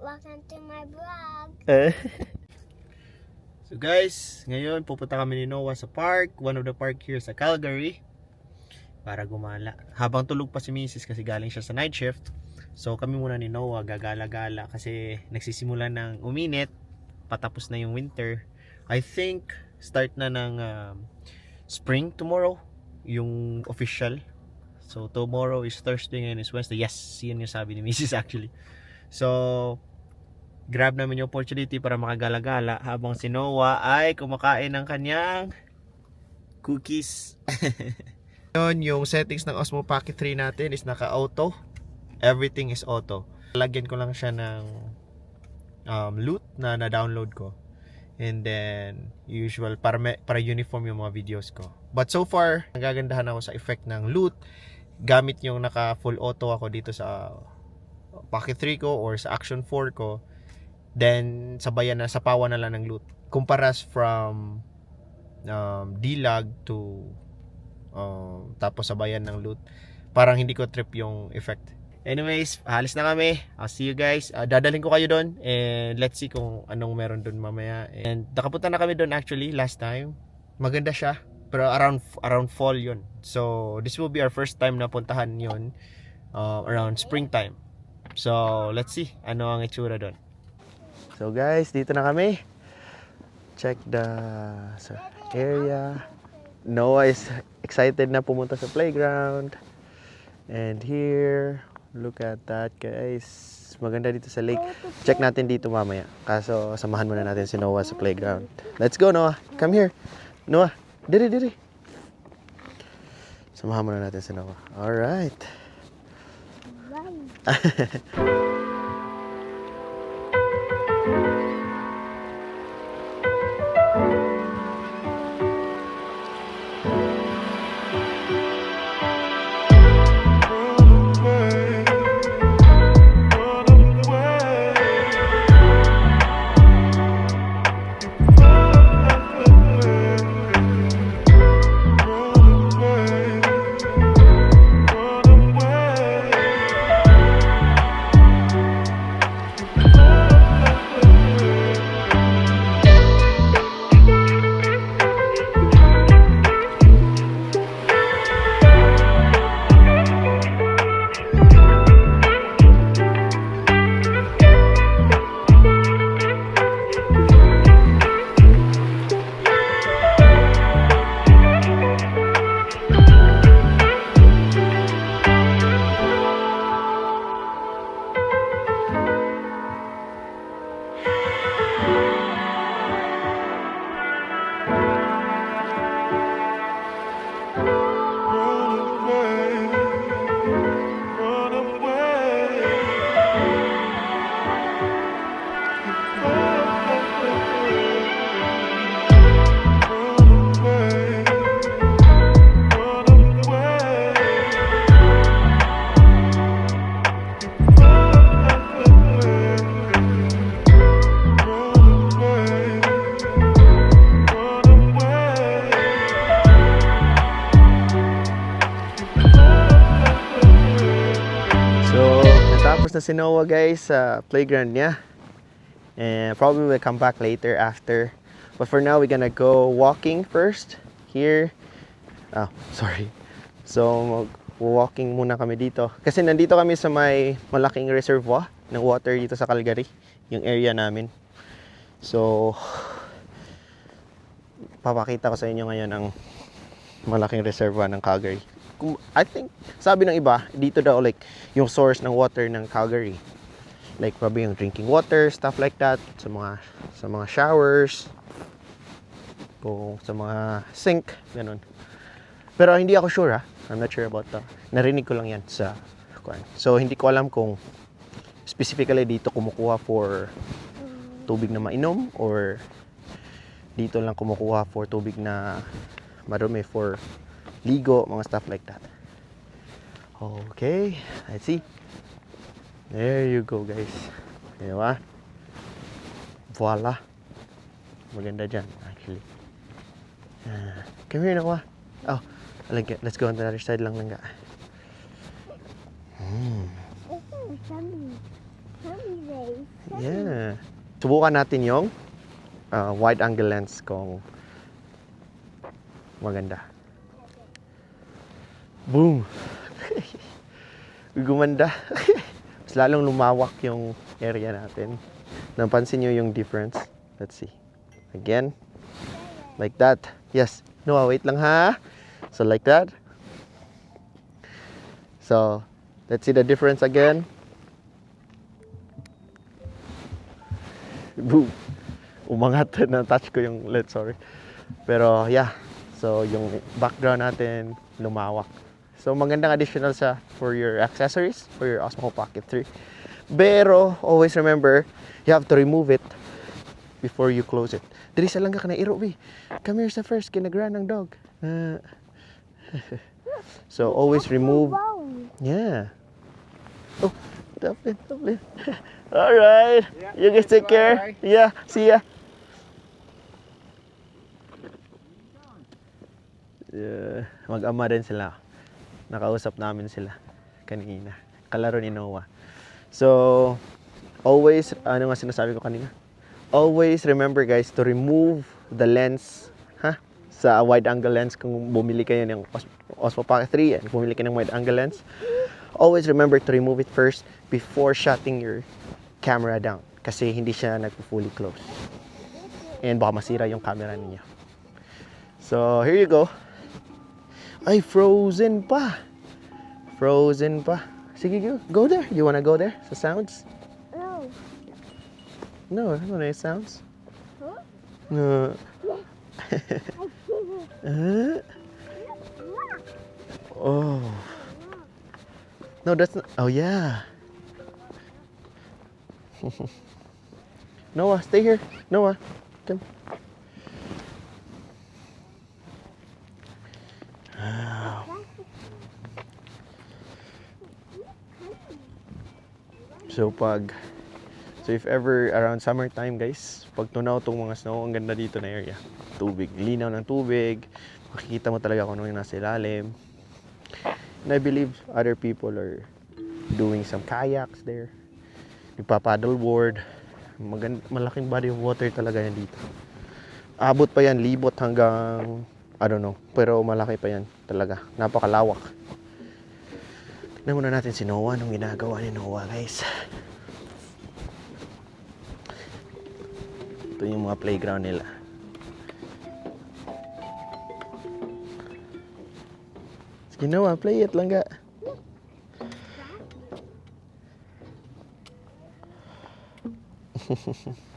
welcome to my vlog. so guys, ngayon pupunta kami ni Noah sa park, one of the park here sa Calgary para gumala. Habang tulog pa si Mrs. kasi galing siya sa night shift. So kami muna ni Noah gagala-gala kasi nagsisimula ng uminit, patapos na yung winter. I think start na ng um, spring tomorrow, yung official. So tomorrow is Thursday ngayon is Wednesday. Yes, yun yung sabi ni Mrs. actually. So grab namin yung opportunity para makagala-gala habang si Noah ay kumakain ng kanyang cookies. Yun, yung settings ng Osmo Pocket 3 natin is naka-auto. Everything is auto. Lagyan ko lang siya ng um, loot na na-download ko. And then, usual, para, me- para uniform yung mga videos ko. But so far, nagagandahan ako sa effect ng loot. Gamit yung naka full auto ako dito sa Pocket 3 ko or sa Action 4 ko. Then, sabayan na, sapawan na lang ng loot. Kumparas from um, D-Log to um, tapos sabayan ng loot. Parang hindi ko trip yung effect. Anyways, halis na kami. I'll see you guys. Uh, dadalhin ko kayo doon and let's see kung anong meron doon mamaya. And nakapunta na kami doon actually last time. Maganda siya. Pero around around fall yun. So, this will be our first time na puntahan yun uh, around springtime. So, let's see ano ang itsura doon. So guys, dito na kami. Check the sa area. Noah is excited na pumunta sa playground. And here, look at that guys. Maganda dito sa lake. Check natin dito mamaya. Kaso samahan muna natin si Noah sa playground. Let's go Noah. Come here. Noah, diri diri. Samahan muna natin si Noah. Alright. 啊嘿嘿嘿 na si Noah guys sa playground niya. And probably we'll come back later after. But for now, we're gonna go walking first here. Oh, sorry. So, walking muna kami dito. Kasi nandito kami sa may malaking reservoir ng water dito sa Calgary. Yung area namin. So, papakita ko sa inyo ngayon ang malaking reservoir ng Calgary. I think, sabi ng iba, dito daw like yung source ng water ng Calgary. Like probably yung drinking water, stuff like that, sa mga sa mga showers, kung sa mga sink, ganun. Pero hindi ako sure ha. I'm not sure about that. Narinig ko lang yan sa kuan. So hindi ko alam kung specifically dito kumukuha for tubig na mainom or dito lang kumukuha for tubig na marumi for ligo, mga stuff like that. Okay, let's see. There you go, guys. Di ba? Voila. Maganda dyan, actually. Ah, come here, Noah. Oh, like, let's go on the other side lang lang ga. Hmm. Yeah. Subukan natin yung uh, wide angle lens kung maganda. Boom! Gumanda. Mas lalong lumawak yung area natin. Napansin nyo yung difference? Let's see. Again. Like that. Yes. No, wait lang ha. So like that. So, let's see the difference again. Boom. Umangat na touch ko yung LED, sorry. Pero yeah. So yung background natin lumawak. So magandang additional sa for your accessories for your Osmo Pocket 3. Pero always remember, you have to remove it before you close it. Diri sa lang ka na iro bi. Come here sa first kinagra ng dog. Ah. so always remove Yeah. Oh, Dublin, Dublin. All right. you guys take care. Yeah, see ya. Yeah, mag-ama din sila. Nakausap namin sila kanina. Kalaro ni Noah. So, always, ano nga sinasabi ko kanina? Always remember guys to remove the lens ha sa wide angle lens kung bumili kayo ng Os- Osmo Pocket 3 and bumili kayo ng wide angle lens always remember to remove it first before shutting your camera down kasi hindi siya nagpo-fully close. And baka masira yung camera ninyo. So, here you go. Ay, frozen pa. Frozen pa. Sige, go. Go there. You wanna go there sa sounds? No. No, I don't know sounds. Huh? No. Uh, oh. No, that's not. Oh, yeah. Noah, stay here. Noah, come. So pag So if ever around summertime guys, pag tunaw tong mga snow, ang ganda dito na area. Tubig, linaw ng tubig. Makikita mo talaga kung ano yung nasa ilalim. And I believe other people are doing some kayaks there. Nagpa-paddle board. Magand malaking body of water talaga yan dito. Abot pa yan, libot hanggang, I don't know, pero malaki pa yan talaga. Napakalawak. Tignan natin si Noah, anong ginagawa ni Noah guys. Ito yung mga playground nila. Sige Noah, play it lang ga. Hammer.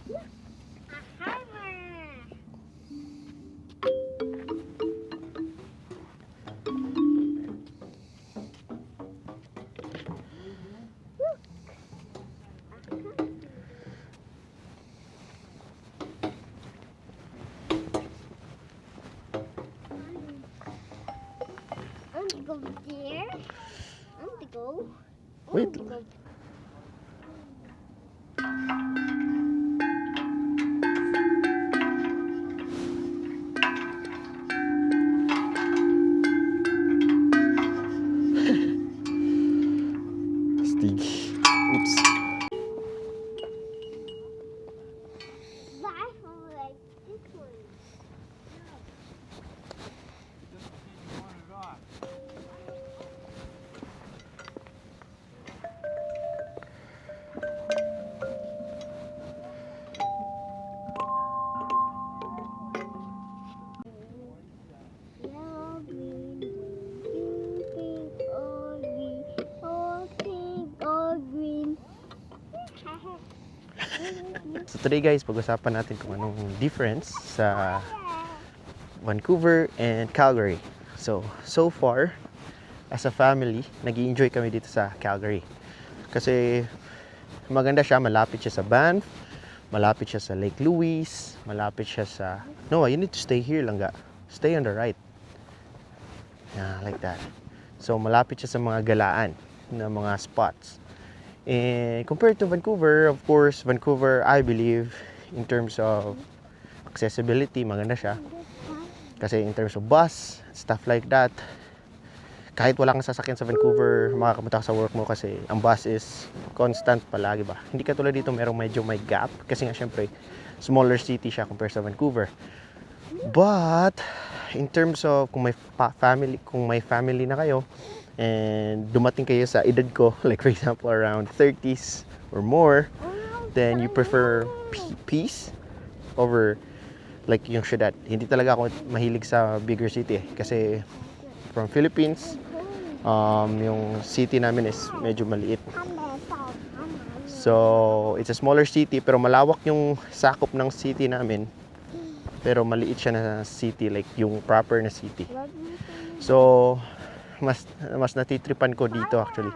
So today guys, pag-usapan natin kung anong difference sa Vancouver and Calgary. So, so far, as a family, nag enjoy kami dito sa Calgary. Kasi maganda siya, malapit siya sa Banff, malapit siya sa Lake Louise, malapit siya sa... Noah, you need to stay here lang. Stay on the right. Yeah, like that. So, malapit siya sa mga galaan na mga spots. And compared to Vancouver, of course, Vancouver, I believe, in terms of accessibility, maganda siya. Kasi in terms of bus, stuff like that, kahit wala kang sasakyan sa Vancouver, makakapunta ka sa work mo kasi ang bus is constant palagi ba. Hindi ka tulad dito merong medyo may gap kasi nga syempre smaller city siya compared sa Vancouver. But in terms of kung may family, kung may family na kayo and dumating kayo sa edad ko, like for example around 30s or more, then you prefer peace over like yung syudad. Hindi talaga ako mahilig sa bigger city eh. kasi from Philippines, um, yung city namin is medyo maliit. So, it's a smaller city pero malawak yung sakop ng city namin. Pero maliit siya na city like yung proper na city. So, mas mas natitripan ko dito actually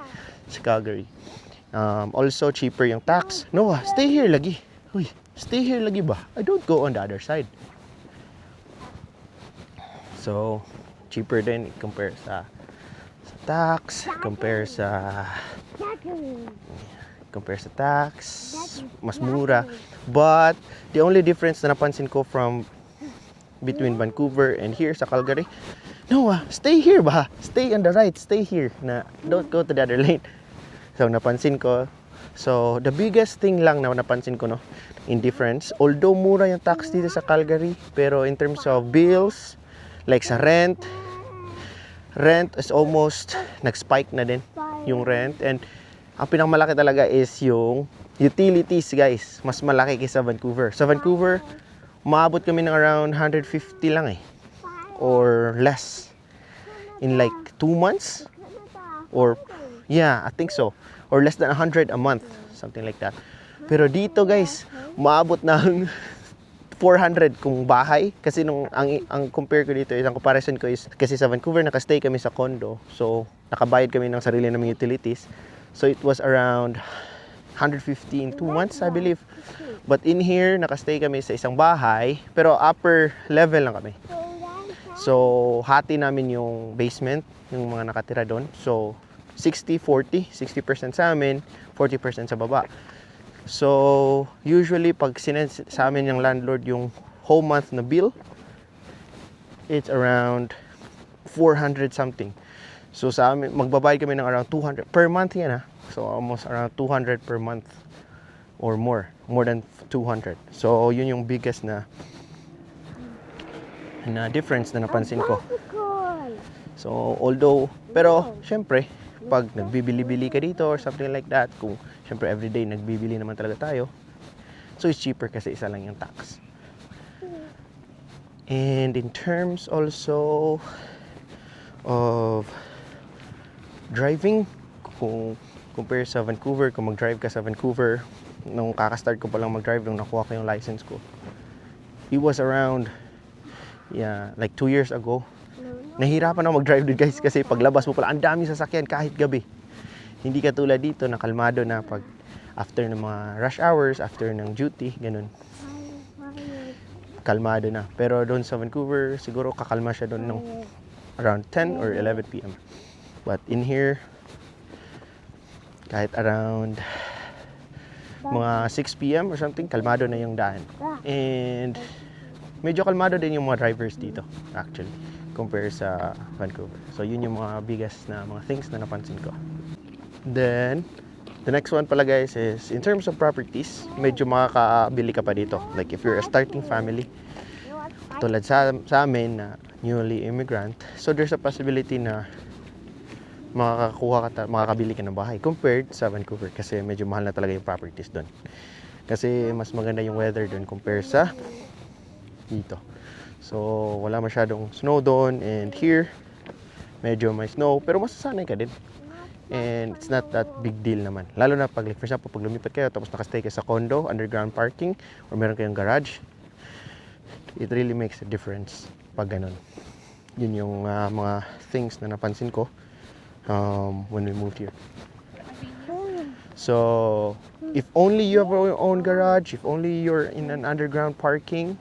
sa Calgary. Um, also cheaper yung tax. Noah, stay here lagi. Uy, stay here lagi ba? I don't go on the other side. So, cheaper din compare sa sa tax, compare sa compare sa tax, mas mura. But the only difference na napansin ko from between Vancouver and here sa Calgary, Noah, stay here ba? Stay on the right, stay here. Na don't go to the other lane. So napansin ko, so the biggest thing lang na napansin ko no, in difference, although mura yung tax dito sa Calgary, pero in terms of bills, like sa rent, rent is almost nag-spike na din yung rent and ang pinakamalaki talaga is yung utilities guys mas malaki kaysa Vancouver sa Vancouver maabot kami ng around 150 lang eh or less in like 2 months? Or yeah I think so. Or less than 100 a month something like that. Pero dito guys maabot ng 400 kung bahay. Kasi nung ang ang compare ko dito is ang comparison ko is kasi sa Vancouver nakastay kami sa condo. So nakabayad kami ng sarili naming utilities. So it was around 150 in 2 months I believe. But in here nakastay kami sa isang bahay. Pero upper level lang kami so hati namin yung basement yung mga nakatira doon so 60-40 60% sa amin 40% sa baba So, usually pag sinend sa amin yung landlord yung whole month na bill, it's around 400 something. So sa amin, magbabayad kami ng around 200 per month yan ha. So almost around 200 per month or more, more than 200. So yun yung biggest na na difference na napansin ko. So although, pero syempre, pag nagbibili-bili ka dito or something like that, kung syempre everyday nagbibili naman talaga tayo, so it's cheaper kasi isa lang yung tax. And in terms also of driving, kung compare sa Vancouver, kung mag-drive ka sa Vancouver, nung kakastart ko pa lang mag-drive, nung nakuha ko yung license ko, it was around, yeah, like two years ago, nahirapan ako mag-drive doon guys kasi paglabas mo pala ang daming sasakyan kahit gabi. Hindi ka tulad dito na kalmado na pag after ng mga rush hours after ng duty ganun. Kalmado na. Pero doon sa Vancouver siguro kakalma siya doon nung around 10 or 11 p.m. but in here kahit around mga 6 p.m. or something kalmado na yung daan. And medyo kalmado din yung mga drivers dito actually compare sa Vancouver. So yun yung mga biggest na mga things na napansin ko. Then the next one pala guys is in terms of properties, medyo makakabili ka pa dito. Like if you're a starting family, tulad sa, sa amin na newly immigrant, so there's a possibility na makakakuha ka, makakabili ka ng bahay compared sa Vancouver kasi medyo mahal na talaga yung properties doon. Kasi mas maganda yung weather doon compare sa dito. So, wala masyadong snow doon and here medyo may snow pero masasanay ka din. And it's not that big deal naman. Lalo na pag, like, for example, pag lumipat kayo tapos nakastay kayo sa condo, underground parking, or meron kayong garage, it really makes a difference pag ganun. Yun yung ah, mga things na napansin ko um, when we moved here. So, if only you have your own garage, if only you're in an underground parking,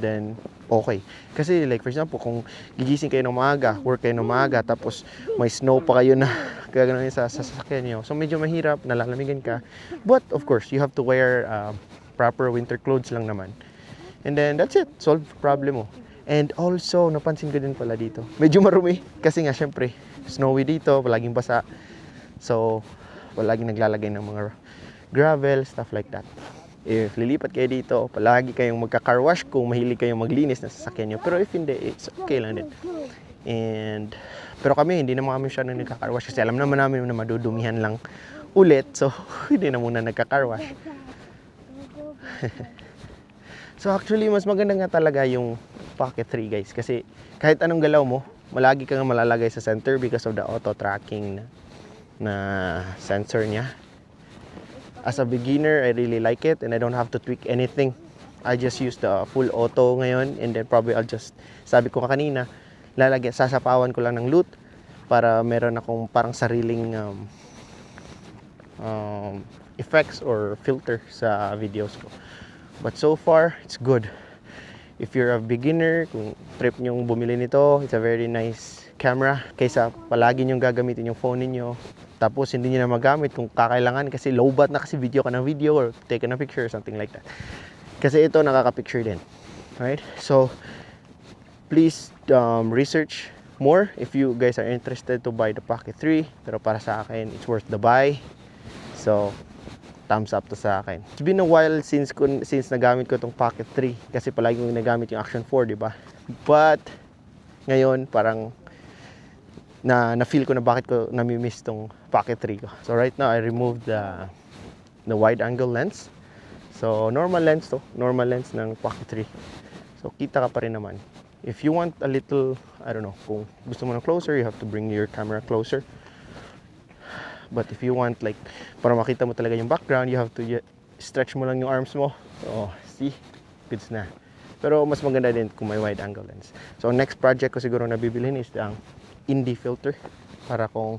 then okay. Kasi like for example, kung gigising kayo ng maaga, work kayo ng maaga, tapos may snow pa kayo na gagawin sa sa sasakyan nyo. So medyo mahirap, nalalamigan ka. But of course, you have to wear uh, proper winter clothes lang naman. And then that's it, solve problem mo. And also, napansin ko din pala dito. Medyo marumi kasi nga syempre snowy dito, palaging basa. So, palaging naglalagay ng mga gravel, stuff like that. If lilipat kayo dito, palagi kayong magka-car wash kung mahilig kayong maglinis ng sasakyan nyo. Pero if hindi, it's okay lang din. And, pero kami, hindi naman kami nang nagka-car wash kasi alam naman namin na madudumihan lang ulit. So, hindi na muna nagka-car wash. So actually, mas maganda nga talaga yung Pocket 3 guys. Kasi kahit anong galaw mo, malagi kang malalagay sa center because of the auto tracking na, na sensor niya. As a beginner, I really like it and I don't have to tweak anything. I just use the full auto ngayon and then probably I'll just, sabi ko kanina, lalagyan, sasapawan ko lang ng loot para meron akong parang sariling um, um, effects or filter sa videos ko. But so far, it's good. If you're a beginner, kung trip nyong bumili nito, it's a very nice camera. Kaysa palagi nyong gagamitin yung phone ninyo. Tapos hindi nyo na magamit kung kakailangan kasi low bat na kasi video ka ng video or take a picture or something like that. Kasi ito nakaka-picture din. Right? So, please um, research more if you guys are interested to buy the Pocket 3. Pero para sa akin, it's worth the buy. So, thumbs up to sa akin. It's been a while since since nagamit ko tong Pocket 3 kasi palagi kong nagamit yung Action 4, di ba? But ngayon parang na na feel ko na bakit ko nami-miss tong Pocket 3 ko. So right now I removed the the wide angle lens. So normal lens to, normal lens ng Pocket 3. So kita ka pa rin naman. If you want a little, I don't know, kung gusto mo na closer, you have to bring your camera closer. But if you want like para makita mo talaga yung background, you have to stretch mo lang yung arms mo. So, see? Goods na. Pero mas maganda din kung may wide angle lens. So, next project ko siguro na bibilhin is ang indie filter. Para kung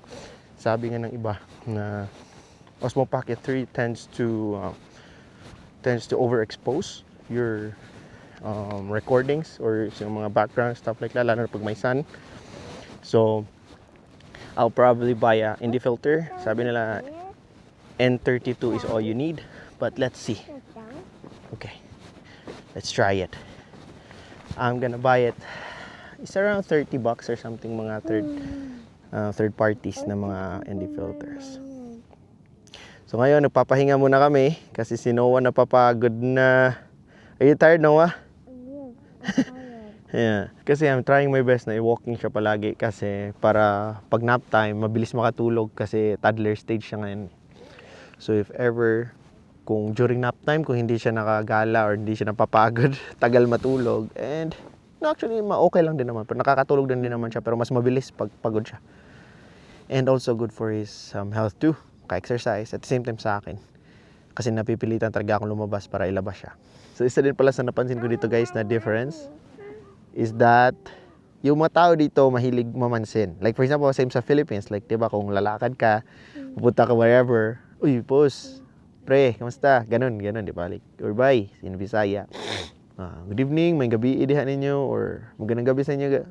sabi nga ng iba na Osmo Pocket 3 tends to uh, tends to overexpose your um, recordings or yung mga background stuff like that lalo na pag may sun. So, I'll probably buy a indie filter. Sabi nila N32 is all you need. But let's see. Okay. Let's try it. I'm gonna buy it. It's around 30 bucks or something mga third uh, third parties na mga indie filters. So ngayon nagpapahinga muna kami kasi si Noah napapagod na. Are you tired Noah? Yeah. Kasi I'm trying my best na i-walking siya palagi kasi para pag nap time, mabilis makatulog kasi toddler stage siya ngayon. So if ever, kung during nap time, kung hindi siya nakagala or hindi siya napapagod, tagal matulog, and no, actually, ma okay lang din naman. Pero nakakatulog din, din naman siya, pero mas mabilis pag pagod siya. And also good for his um, health too, ka-exercise, at the same time sa akin. Kasi napipilitan talaga akong lumabas para ilabas siya. So isa din pala sa napansin ko dito guys na difference is that yung mga tao dito mahilig mamansin. Like for example, same sa Philippines, like 'di ba kung lalakad ka, pupunta ka wherever, uy, boss, pre, kamusta? Ganun, ganun, 'di ba? Like, or bye, in Bisaya. Ah, good evening, may gabi idihan ninyo or magandang gabi sa inyo. ga-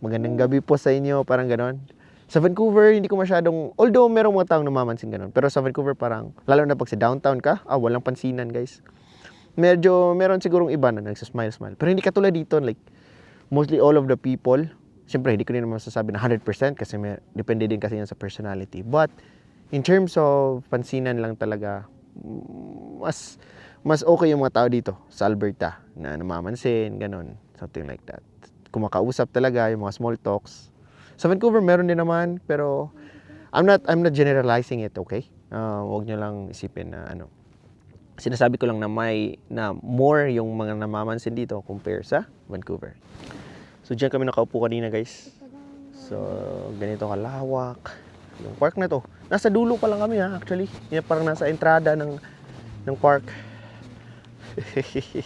Magandang gabi po sa inyo, parang ganun. Sa Vancouver, hindi ko masyadong, although merong mga taong namamansin ganun, pero sa Vancouver parang, lalo na pag sa downtown ka, ah, walang pansinan guys. Medyo, meron sigurong iba na nagsasmile-smile. Pero hindi katulad dito, like, mostly all of the people, siyempre hindi ko rin naman masasabi na 100% kasi may, depende din kasi yan sa personality. But in terms of pansinan lang talaga, mas mas okay yung mga tao dito sa Alberta na namamansin, ganun, something like that. Kumakausap talaga yung mga small talks. Sa Vancouver meron din naman, pero I'm not I'm not generalizing it, okay? Uh, wag niyo lang isipin na ano. Sinasabi ko lang na may na more yung mga namamansin dito compare sa Vancouver. So diyan kami nakaupo kanina, guys. So ganito kalawak yung park na to. Nasa dulo pa lang kami ha, actually. Yan parang nasa entrada ng ng park.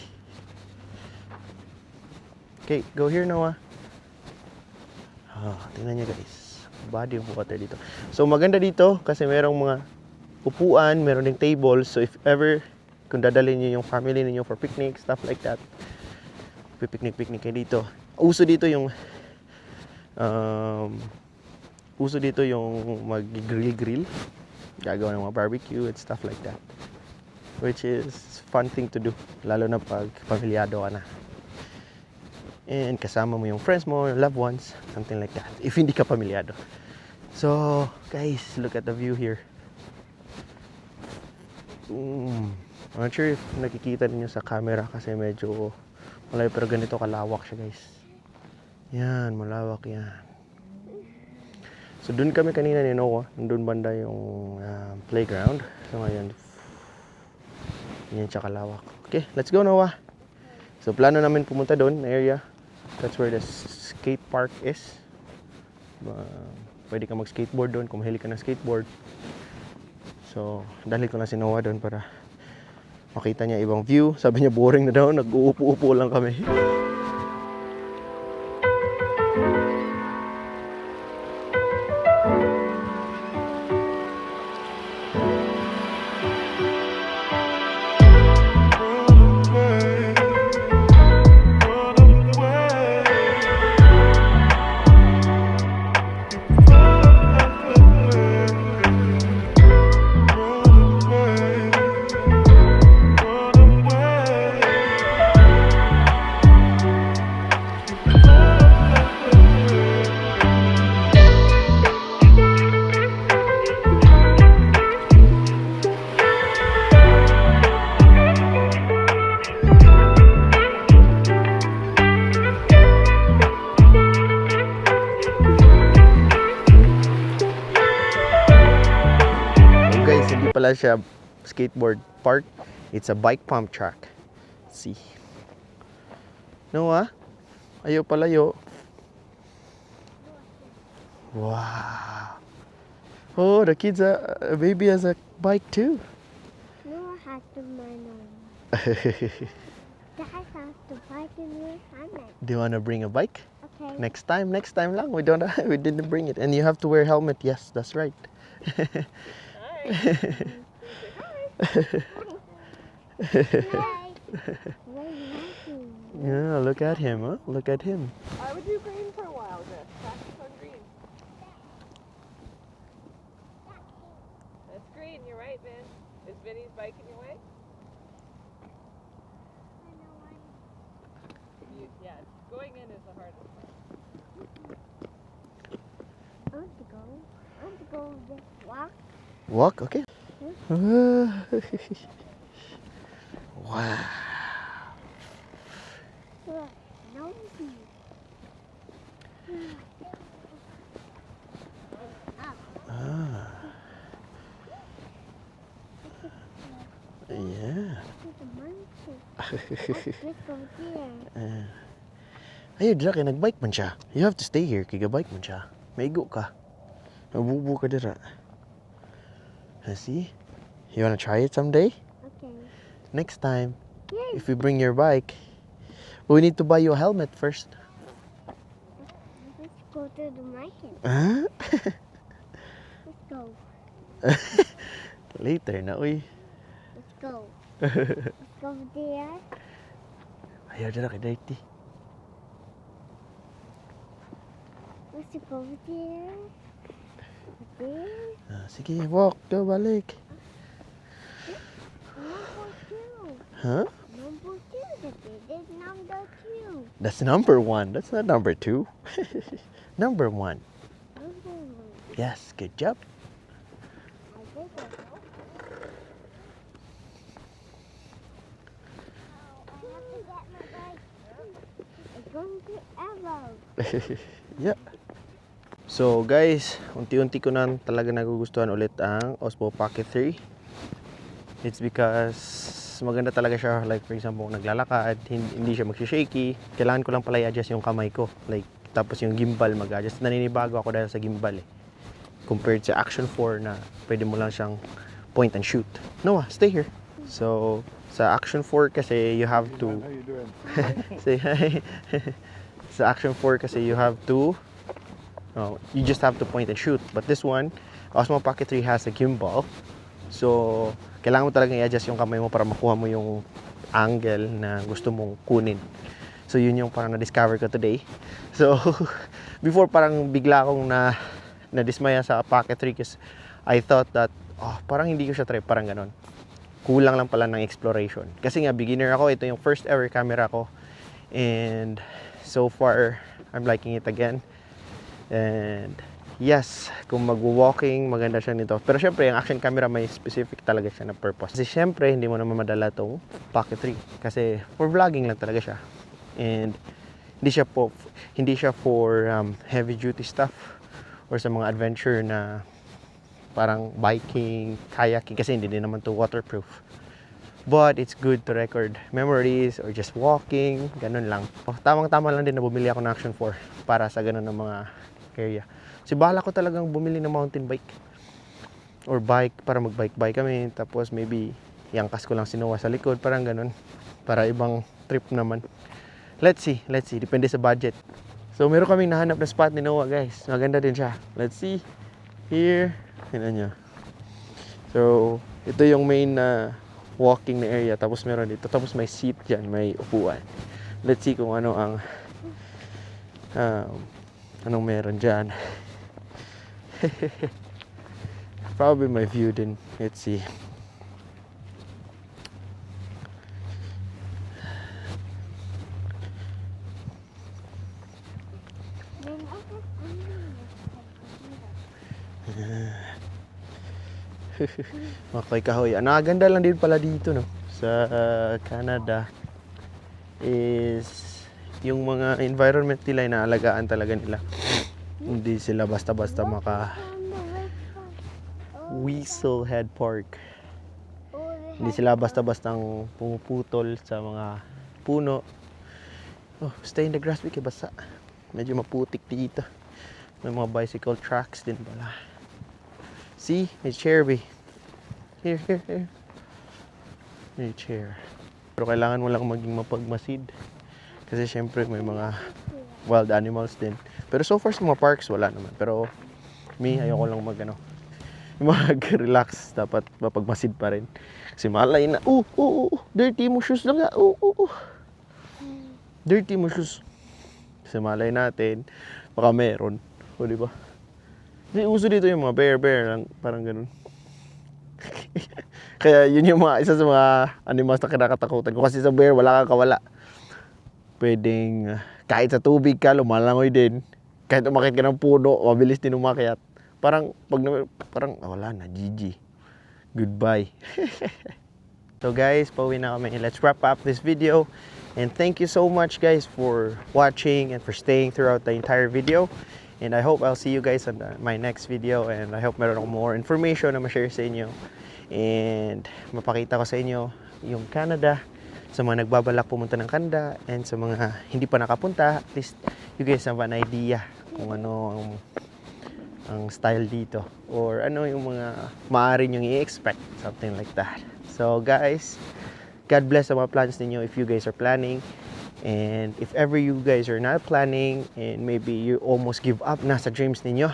okay, go here Noah. Ah, tingnan niyo guys. Body of water dito. So maganda dito kasi merong mga upuan, meron ding table. So if ever kung dadalhin niyo yung family niyo for picnic, stuff like that. Pipiknik-piknik kayo dito. Uso dito yung um, uso dito yung mag-grill-grill. Gagawa ng mga barbecue and stuff like that. Which is fun thing to do. Lalo na pag pamilyado ka na. And kasama mo yung friends mo, loved ones, something like that. If hindi ka pamilyado. So, guys, look at the view here. Mm. I'm not sure if nakikita ninyo sa camera kasi medyo malayo pero ganito kalawak siya guys. Yan, malawak yan. So doon kami kanina ni Noah, doon banda yung ah, playground. So ngayon, yan siya kalawak. Okay, let's go Noah. So plano namin pumunta doon, na area. That's where the skate park is. Uh, pwede ka mag-skateboard doon kung mahilig ka ng skateboard. So, dahil ko na si Noah doon para makita niya ibang view. Sabi niya boring na daw, nag-uupo-upo lang kami. pala siya skateboard park. It's a bike pump track. See? Noah? Ayaw palayo. Wow. Oh, the kids, uh, a baby has a bike too. Noah has to learn. Dad has to bike in your helmet. Do you want to bring a bike? Okay. Next time, next time lang. We don't we didn't bring it. And you have to wear helmet. Yes, that's right. Hi. What are you liking? Yeah, look at him, huh? Look at him. I would do green for a while, Griff. Practice on green. That's green, you're right, Vin. Is Vinny's bike in your way? You, yeah, going in is the hardest part. I want to go. I want to go just walk. Walk, okay. wow. Ah. Yeah. There's a monkey. Let's go there. Ay, dira kay nagbike man siya. You have to stay here kay gabike man siya. Maigo ka. Mabubu ka dira. See? You wanna try it someday? Okay. Next time, Yes. if we bring your bike, we need to buy you a helmet first. Let's go to the market. Huh? Let's go. Later na, uy. Let's go. Let's go there. Ayaw dira kay Dirty. Let's go there. Ah, sige, walk. Go, balik. Number two. Huh? Number two. This is number two. That's number one. That's not number two. number one. Number one. Yes, good job. I did it. I'm going to yeah. So guys, unti-unti ko na talaga nagugustuhan ulit ang Osmo Pocket 3. It's because maganda talaga siya. Like for example, kung naglalakad, hin- hindi siya magsha-shaky. Kailangan ko lang pala i-adjust yung kamay ko. Like, tapos yung gimbal mag-adjust. Naninibago ako dahil sa gimbal eh. Compared sa Action 4 na pwede mo lang siyang point and shoot. Noah, stay here. So, sa Action 4 kasi you have to... Say hi. sa Action 4 kasi you have to oh, you just have to point and shoot. But this one, Osmo Pocket 3 has a gimbal. So, kailangan mo talaga i-adjust yung kamay mo para makuha mo yung angle na gusto mong kunin. So, yun yung parang na-discover ko today. So, before parang bigla akong na na-dismaya sa Pocket 3 kasi I thought that, oh, parang hindi ko siya try, parang ganon. Kulang lang pala ng exploration. Kasi nga, beginner ako, ito yung first ever camera ko. And so far, I'm liking it again. And yes, kung mag-walking, maganda siya nito. Pero syempre, yung action camera may specific talaga siya na purpose. Kasi syempre, hindi mo naman madala tong Pocket 3. Kasi for vlogging lang talaga siya. And hindi siya po hindi siya for um, heavy duty stuff or sa mga adventure na parang biking, kayaking kasi hindi din naman to waterproof. But it's good to record memories or just walking, ganun lang. Oh, tamang-tama lang din na bumili ako ng Action 4 para sa ganun ng mga area. Si bala ko talagang bumili ng mountain bike or bike para mag-bike-bike kami. Tapos maybe yangkas ko lang sinuwa sa likod, parang ganun. Para ibang trip naman. Let's see, let's see. Depende sa budget. So, meron kaming nahanap na spot ni Noah, guys. Maganda din siya. Let's see. Here. Tingnan nyo. So, ito yung main na walking na area. Tapos meron dito. Tapos may seat dyan. May upuan. Let's see kung ano ang um, anong meron dyan. Probably my view din. Let's see. Okay, kahoy. Ang nakaganda lang din pala dito, no? Sa uh, Canada is yung mga environment nila inaalagaan talaga nila. Hindi sila basta-basta maka Weaselhead Park. Hindi sila basta-bastang pumuputol sa mga puno. Oh, stay in the grass, Vicky, basa. Medyo maputik dito. May mga bicycle tracks din pala. See? May chair, be. Here, here, here. May chair. Pero kailangan mo lang maging mapagmasid. Kasi syempre may mga wild animals din. Pero so far sa mga parks, wala naman. Pero me, ayoko lang mag ano, mag-relax. Dapat mapagmasid pa rin. Kasi malay na, oh, oh, oh, dirty mo shoes lang nga. Oh, oh, oh. Dirty mo shoes. Kasi malay natin, baka meron. O, di ba? Kasi uso dito yung mga bear, bear, lang, parang ganun. Kaya yun yung mga, isa sa mga animals na kinakatakutan ko. Kasi sa bear, wala kang kawala. Pwedeng, kahit sa tubig ka, lumalangoy din. Kahit umakit ka ng puno, mabilis din umakyat. Parang, pag parang, ah, wala na, GG. Goodbye. so guys, pauwi na kami. Let's wrap up this video. And thank you so much guys for watching and for staying throughout the entire video. And I hope I'll see you guys on my next video. And I hope meron more information na ma-share sa inyo. And mapakita ko sa inyo yung Canada sa mga nagbabalak pumunta ng Canada and sa mga hindi pa nakapunta, at least you guys have an idea kung ano ang, ang style dito or ano yung mga maaari nyo i-expect, something like that. So guys, God bless sa mga plans ninyo if you guys are planning. And if ever you guys are not planning and maybe you almost give up na sa dreams ninyo,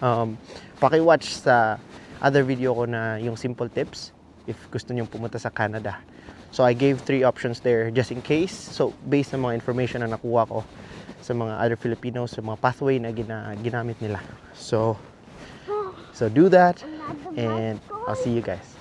um, paki-watch sa other video ko na yung simple tips if gusto niyo pumunta sa Canada. So I gave three options there just in case. So based sa mga information na nakuha ko sa mga other Filipinos, sa mga pathway na gina, ginamit nila. So so do that and I'll see you guys.